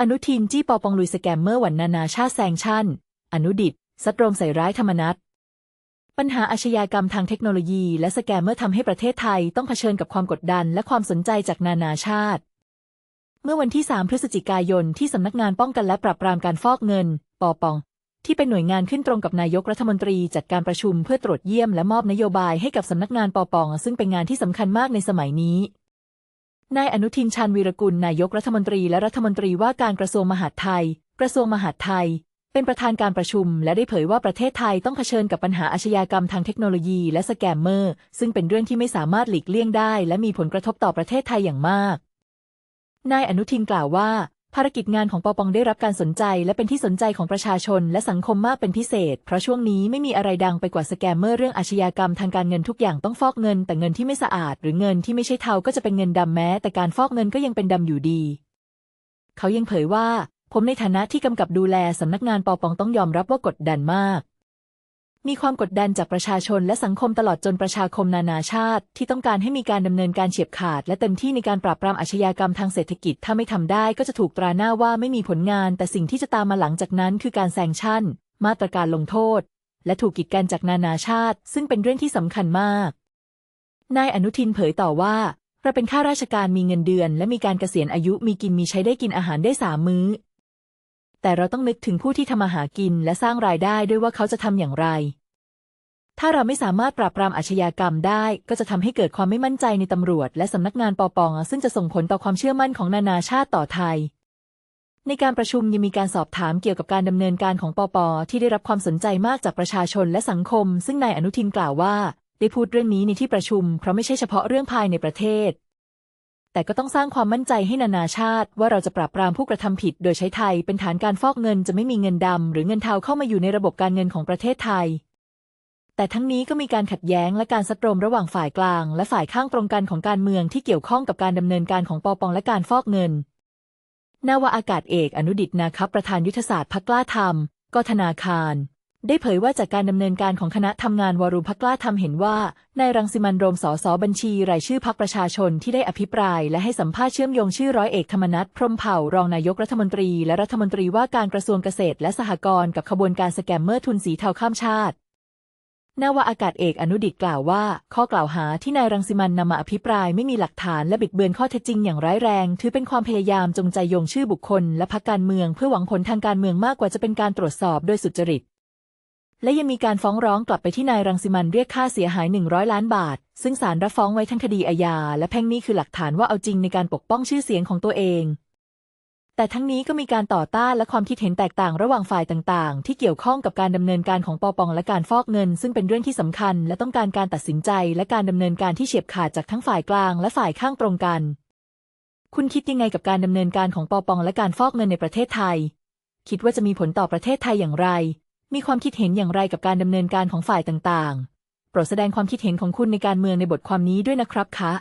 อนุทินจี้ปอปองลุยสแกมเมอร์หวันนานาชาติแซงชั่น อนุดิตซัดโรมใส่ร้ายธรรมนัตปัญหาอาชญากรรมทางเทคโนโลยี และสแกมเมอร์ทำให้ประเทศไทยต้องเผชิญกับความกดดันและความสนใจจากนานาชาติ เมื่อวันที่ 3 พฤศจิกายนที่สำนักงานป้องกันและปราบปรามการฟอกเงิน ปอปอง ที่เป็นหน่วยงานขึ้นตรงกับนายกรัฐมนตรีจัดการประชุมเพื่อตรวจเยี่ยมและมอบนโยบายให้กับสำนักงานปอปอง ซึ่งเป็นงานที่สำคัญมากในสมัยนี้ นายอนุทินชาญวีรกุลนายกรัฐมนตรีและรัฐมนตรีว่าการกระทรวงมหาดไทย กระทรวงมหาดไทย เป็นประธานการประชุม และได้เผยว่าประเทศไทยต้องเผชิญกับปัญหาอาชญากรรมทางเทคโนโลยีและสแกมเมอร์ ซึ่งเป็นเรื่องที่ไม่สามารถหลีกเลี่ยงได้ และมีผลกระทบต่อประเทศไทยอย่างมากนายอนุทินกล่าวว่า ภารกิจงานของปอปองได้รับการสนใจและเป็นที่สนใจของประชาชนและสังคมมากเป็นพิเศษ เพราะช่วงนี้ไม่มีอะไรดังไปกว่าสแกมเมอร์เรื่องอาชญากรรมทางการเงินทุกอย่างต้องฟอกเงิน แต่เงินที่ไม่สะอาด หรือเงินที่ไม่ใช่เทาก็จะเป็นเงินดำแม้ แต่การฟอกเงินก็ยังเป็นดำอยู่ดี เขายังเผยว่า ผมในฐานะที่กำกับดูแลสำนักงานปอปองต้องยอมรับว่ากดดันมาก มีความกดดันจากประชาชนและสังคมตลอดจนประชาคมนานาชาติ ที่ต้องการให้มีการดำเนินการเฉียบขาด และเต็มที่ในการปราบปรามอาชญากรรมทางเศรษฐกิจ ถ้าไม่ทำได้ก็จะถูกตราหน้าว่าไม่มีผลงาน แต่สิ่งที่จะตามมาหลังจากนั้นคือการแซงชั่น มาตรการลงโทษ และถูกกีดกันจากนานาชาติ ซึ่งเป็นเรื่องที่สำคัญมาก นายอนุทินเผยต่อว่าเราเป็นข้าราชการมีเงินเดือน และมีการเกษียณอายุมีกินมีใช้ได้กินอาหารได้สามมื้อ แต่เราต้องนึกถึงผู้ที่ทำมาหากินและสร้างรายได้ด้วยว่าเขาจะทำอย่างไร ถ้าเราไม่สามารถปราบปรามอาชญากรรมได้ ก็จะทำให้เกิดความไม่มั่นใจในตำรวจ และสำนักงานปปงซึ่งจะส่งผลต่อความเชื่อมั่นของนานาชาติต่อไทยในการประชุมยังมีการสอบถามเกี่ยวกับการดำเนินการของปป ที่ได้รับความสนใจมากจากประชาชนและสังคม ซึ่งนายอนุทินกล่าวว่า ได้พูดเรื่องนี้ในที่ประชุม เพราะไม่ใช่เฉพาะเรื่องภายในประเทศ แต่ก็ต้องสร้างความมั่นใจให้นานาชาติ ว่าเราจะปราบปรามผู้กระทำผิด โดยใช้ไทยเป็นฐานการฟอกเงินจะไม่มีเงินดำหรือเงินเทาเข้ามาอยู่ในระบบการเงินของประเทศไทย แต่ทั้งนี้ก็มีการขัดแย้งและการซัดรมระหว่างฝ่ายกลาง และฝ่ายข้างตรงกันของการเมืองที่เกี่ยวข้องกับการดำเนินการของปอปองและการฟอกเงินนาวาอากาศเอกอนุดิตนาคับประธานยุทธศาสตร์พักกล้าทำก็ธนาคาร ได้เผยว่าจากการดำเนินการของคณะทำงานวารุพักกล้าทำเห็นว่านายรังสิมันโรมสสบัญชี รายชื่อพักประชาชนที่ได้อภิปราย และให้สัมภาษณ์เชื่อมโยงชื่อร้อยเอกธรรมนัฐพรมเผ่ารองนายกรัฐมนตรี และรัฐมนตรีว่าการกระทรวงเกษตร และสหกรณ์กับขบวนการสแกมเมอร์ทุนสีเทาข้ามชาตินาวาอากาศเอกอนุดิตกล่าวว่า ข้อกล่าวหาที่นายรังสิมันนำมาอภิปรายไม่มีหลักฐานและบิดเบือนข้อเท็จจริงอย่างร้ายแรง ถือเป็นความพยายามจงใจโยงชื่อบุคคล และพรรคการเมืองเพื่อหวังผลทางการเมืองมากกว่าจะเป็นการตรวจสอบโดยสุจริต และยังมีการฟ้องร้องกลับไปที่นายรังสิมันเรียกค่าเสียหาย 100 ล้านบาท ซึ่งศาลรับฟ้องไว้ทั้งคดีอาญาและแพ่งนี้คือหลักฐานว่าเอาจริงในการปกป้องชื่อเสียงของตัวเอง แต่ทั้งนี้ก็มีการต่อต้านและความคิดเห็นแตกต่างระหว่างฝ่ายต่างๆ ที่เกี่ยวข้องกับการดำเนินการของปอปองและการฟอกเงิน ซึ่งเป็นเรื่องที่สำคัญ และต้องการการตัดสินใจ และการดำเนินการที่เฉียบขาดจากทั้งฝ่ายกลางและฝ่ายข้างตรงกัน คุณคิดยังไงกับการดำเนินการของปอปองและการฟอกเงินในประเทศไทย คิดว่าจะมีผลต่อประเทศไทยอย่างไร มีความคิดเห็นอย่างไรกับการดำเนินการของฝ่ายต่างๆ โปรดแสดงความคิดเห็นของคุณในการเมืองในบทความนี้ด้วยนะครับคะ